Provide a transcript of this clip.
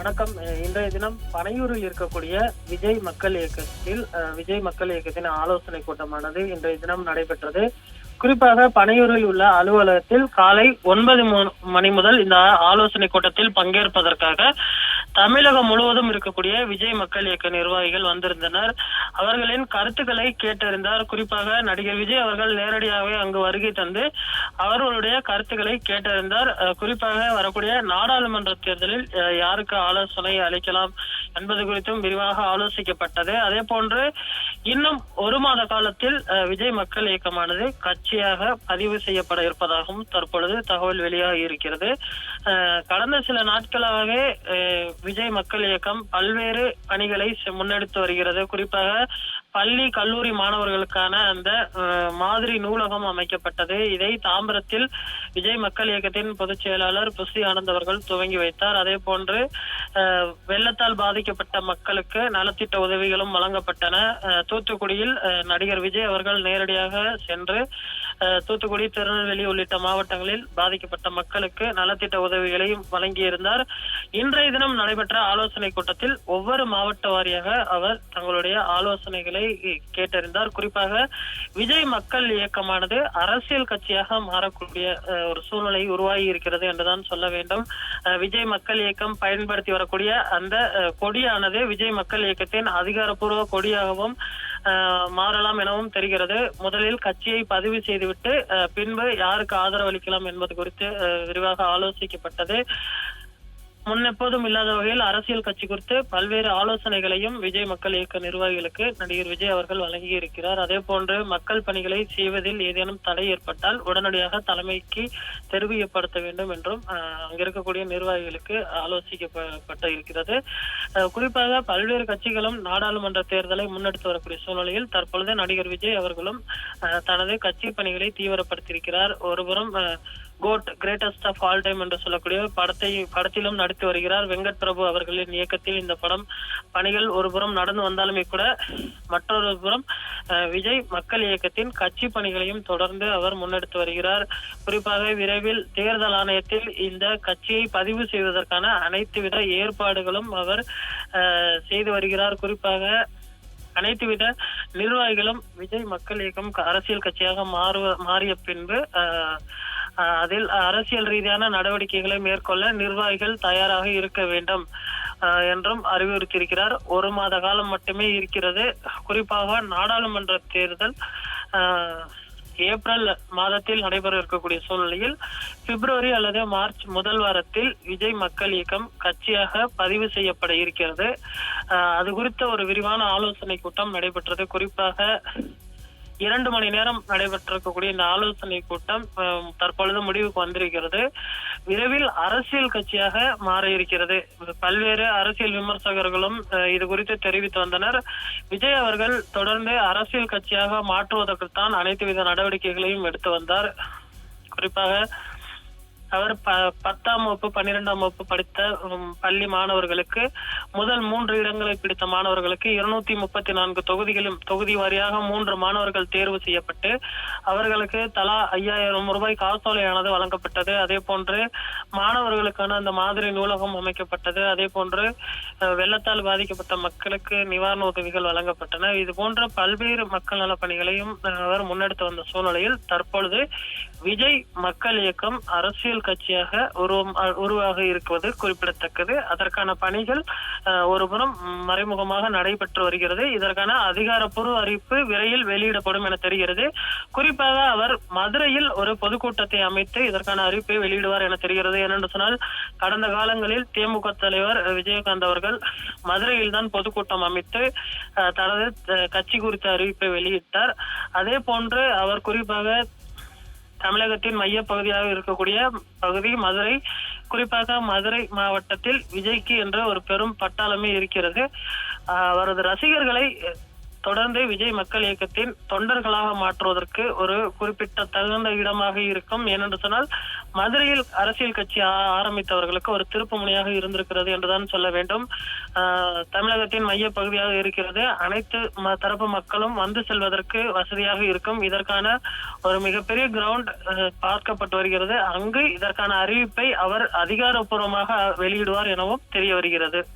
வணக்கம். இன்றைய தினம் பனையூரில் இருக்கக்கூடிய விஜய் மக்கள் இயக்கத்தில் விஜய் மக்கள் இயக்கத்தின் ஆலோசனை கூட்டமானது இன்றைய தினம் நடைபெற்றது. குறிப்பாக பனையூரில் உள்ள அலுவலகத்தில் காலை ஒன்பது மணி முதல் இந்த ஆலோசனை கூட்டத்தில் பங்கேற்பதற்காக தமிழகம் முழுவதும் இருக்கக்கூடிய விஜய் மக்கள் இயக்க நிர்வாகிகள் வந்திருந்தனர். அவர்களின் கருத்துக்களை கேட்டறிந்தார். குறிப்பாக நடிகர் விஜய் அவர்கள் நேரடியாகவே அங்கு வருகை தந்து அவர்களுடைய கருத்துக்களை கேட்டறிந்தார். அஹ், குறிப்பாக வரக்கூடிய நாடாளுமன்ற தேர்தலில் அஹ், யாருக்கு ஆலோசனை அளிக்கலாம்? என்பது குறித்தும் விரிவாக ஆலோசிக்கப்பட்டது. அதே போன்று இன்னும் ஒரு மாத காலத்தில் அஹ், விஜய் மக்கள் இயக்கமானது கட்சியாக பதிவு செய்யப்பட இருப்பதாகவும் தற்பொழுது தகவல் வெளியாகி இருக்கிறது. அஹ், கடந்த சில நாட்களாகவே அஹ், விஜய் மக்கள் இயக்கம் பல்வேறு பணிகளை முன்னெடுத்து வருகிறது. குறிப்பாக பள்ளி கல்லூரி மாணவர்களுக்கான அந்த மாதிரி நூலகம் அமைக்கப்பட்டது. இதை தாம்பரத்தில் விஜய் மக்கள் இயக்கத்தின் பொதுச் செயலாளர் புசி ஆனந்த் அவர்கள் துவங்கி வைத்தார். அதே போன்று வெள்ளத்தால் பாதிக்கப்பட்ட மக்களுக்கு நலத்திட்ட உதவிகளும் வழங்கப்பட்டன. தூத்துக்குடியில் அஹ், நடிகர் விஜய் அவர்கள் நேரடியாக சென்று தூத்துக்குடி திருநெல்வேலி உள்ளிட்ட மாவட்டங்களில் பாதிக்கப்பட்ட மக்களுக்கு நலத்திட்ட உதவிகளையும் வழங்கியிருந்தார். இன்றைய தினம் நடைபெற்ற ஆலோசனை கூட்டத்தில் ஒவ்வொரு மாவட்ட வாரியாக அவர் தங்களுடைய ஆலோசனைகளை கேட்டறிந்தார். குறிப்பாக விஜய் மக்கள் இயக்கமானது அரசியல் கட்சியாக மாறக்கூடிய ஒரு சூழ்நிலை உருவாகி இருக்கிறது என்றுதான் சொல்ல வேண்டும். விஜய் மக்கள் இயக்கம் பயன்படுத்தி வரக்கூடிய அந்த கொடியானது விஜய் மக்கள் இயக்கத்தின் அதிகாரப்பூர்வ கொடியாகவும் மாறலாம் எனவும் தெரிகிறது. முதலில் கட்சியை பதிவு செய்துவிட்டு அஹ், பின்பு யாருக்கு ஆதரவு அளிக்கலாம் என்பது குறித்து அஹ், விரிவாக ஆலோசிக்கப்பட்டது. முன்னெப்போதும் இல்லாத வகையில் அரசியல் கட்சி குறித்து பல்வேறு ஆலோசனைகளையும் விஜய் மக்கள் இயக்க நிர்வாகிகளுக்கு நடிகர் விஜய் அவர்கள் வழங்கி இருக்கிறார். அதே போன்று மக்கள் பணிகளை செய்வதில் ஏதேனும் தடை ஏற்பட்டால் உடனடியாக தலைமைக்கு தெரிவிக்கப்படுத்த வேண்டும் என்றும் அஹ், அங்க இருக்கக்கூடிய நிர்வாகிகளுக்கு ஆலோசிக்கப்பட்டு இருக்கிறது. அஹ், குறிப்பாக பல்வேறு கட்சிகளும் நாடாளுமன்ற தேர்தலை முன்னெடுத்து வரக்கூடிய சூழ்நிலையில் தற்பொழுது நடிகர் விஜய் அவர்களும் தனது கட்சி பணிகளை தீவிரப்படுத்தியிருக்கிறார். ஒருபுறம் அஹ், GOAT greatest of all time என்று சொல்லக்கூடிய படத்தை படத்திலும் நடித்து வருகிறார். வெங்கட் பிரபு அவர்களின் இயக்கத்தில் இந்த படம் பணிகள் ஒரு புறம் நடந்து வந்தாலுமே கூட மற்றொரு புறம் அஹ், விஜய் மக்கள் இயக்கத்தின் கட்சி பணிகளையும் தொடர்ந்து அவர் முன்னெடுத்து வருகிறார். குறிப்பாக விரைவில் தேர்தல் ஆணையத்தில் இந்த கட்சியை பதிவு செய்வதற்கான அனைத்து வித ஏற்பாடுகளும் அவர் அஹ், செய்து வருகிறார். குறிப்பாக அனைத்து வித நிர்வாகிகளும் விஜய் மக்கள் இயக்கம் அரசியல் கட்சியாக மாறுவ மாறிய பின்பு அஹ், அதில் அரசியல் ரீதியான நடவடிக்கைகளை மேற்கொள்ள நிர்வாகிகள் தயாராக இருக்க வேண்டும் என்றும் அறிவுறுத்தியிருக்கிறார். ஒரு மாத காலம் மட்டுமே இருக்கிறது. குறிப்பாக நாடாளுமன்ற தேர்தல் ஏப்ரல் மாதத்தில் நடைபெற இருக்கக்கூடிய சூழ்நிலையில் பிப்ரவரி அல்லது மார்ச் முதல் வாரத்தில் விஜய் மக்கள் இயக்கம் கட்சியாக பதிவு செய்யப்பட இருக்கிறது. அது குறித்த ஒரு விரிவான ஆலோசனை கூட்டம் நடைபெற்றது. குறிப்பாக இரண்டு மணி நேரம் நடைபெற்றிருக்கக்கூடிய இந்த ஆலோசனை கூட்டம் தற்பொழுது முடிவுக்கு வந்திருக்கிறது. விரைவில் அரசியல் கட்சியாக மாற இருக்கிறது பல்வேறு அரசியல் விமர்சகர்களும் அஹ், இது குறித்து தெரிவித்து வந்தனர். விஜய் அவர்கள் தொடர்ந்து அரசியல் கட்சியாக மாற்றுவதற்குத்தான் அனைத்து வித நடவடிக்கைகளையும் எடுத்து வந்தார். குறிப்பாக அவர் ப பத்தாம் வகுப்பு பன்னிரெண்டாம் வகுப்பு படித்த பள்ளி மாணவர்களுக்கு முதல் மூன்று இடங்களை பிடித்த மாணவர்களுக்கு இருநூத்தி முப்பத்தி நான்கு தொகுதிகளும் தொகுதி வாரியாக மூன்று மாணவர்கள் தேர்வு செய்யப்பட்டு அவர்களுக்கு தலா ஐயாயிரம் ரூபாய் காசோலையானது வழங்கப்பட்டது. அதே போன்று மாணவர்களுக்கான அந்த மாதிரி நூலகம் அமைக்கப்பட்டது. அதே போன்று வெள்ளத்தால் பாதிக்கப்பட்ட மக்களுக்கு நிவாரண உதவிகள் வழங்கப்பட்டன. இது போன்ற பல்வேறு மக்கள் நல பணிகளையும் அவர் முன்னெடுத்து வந்த சூழ்நிலையில் தற்பொழுது விஜய் மக்கள் இயக்கம் அரசியல் கட்சியாக உருவம் உருவாக இருப்பது குறிப்பிடத்தக்கது. அதற்கான பணிகள் ஒருபுறம் மறைமுகமாக நடைபெற்று வருகிறது. இதற்கான அதிகாரப்பூர்வ அறிவிப்பு விரைவில் வெளியிடப்படும் என தெரிகிறது. குறிப்பாக அவர் மதுரையில் ஒரு பொதுக்கூட்டத்தை அமைத்து இதற்கான அறிவிப்பை வெளியிடுவார் என தெரிகிறது. ஏனென்று சொன்னால் கடந்த காலங்களில் தேமுக தலைவர் விஜயகாந்த் அவர்கள் மதுரையில் தான் பொதுக்கூட்டம் அமைத்து தனது கட்சி குறித்த அறிவிப்பை வெளியிட்டார். அதே போன்று அவர் குறிப்பாக தமிழகத்தின் மைய பகுதியாக இருக்கக்கூடிய பகுதி மதுரை. குறிப்பாக மதுரை மாவட்டத்தில் விஜய்க்கு என்ற ஒரு பெரும் பட்டாளமே இருக்கிறது. அவரது ரசிகர்களை தொடர்ந்து விஜய் மக்கள் இயக்கத்தின் தொண்டர்களாக மாற்றுவதற்கு ஒரு குறிப்பிட்ட தகுந்த இடமாக இருக்கும். ஏனென்று சொன்னால் மதுரையில் அரசியல் கட்சி ஆ- ஆரம்பித்தவர்களுக்கு ஒரு திருப்பு முனையாக இருந்திருக்கிறது என்றுதான் சொல்ல வேண்டும். தமிழகத்தின் மைய பகுதியாக இருக்கிறது. அனைத்து ம- தரப்பு மக்களும் வந்து செல்வதற்கு வசதியாக இருக்கும். இதற்கான ஒரு மிகப்பெரிய கிரவுண்ட் பார்க்கப்பட்டு வருகிறது. அங்கு இதற்கான அறிவிப்பை அவர் அதிகாரப்பூர்வமாக வெளியிடுவார் எனவும் தெரிய வருகிறது.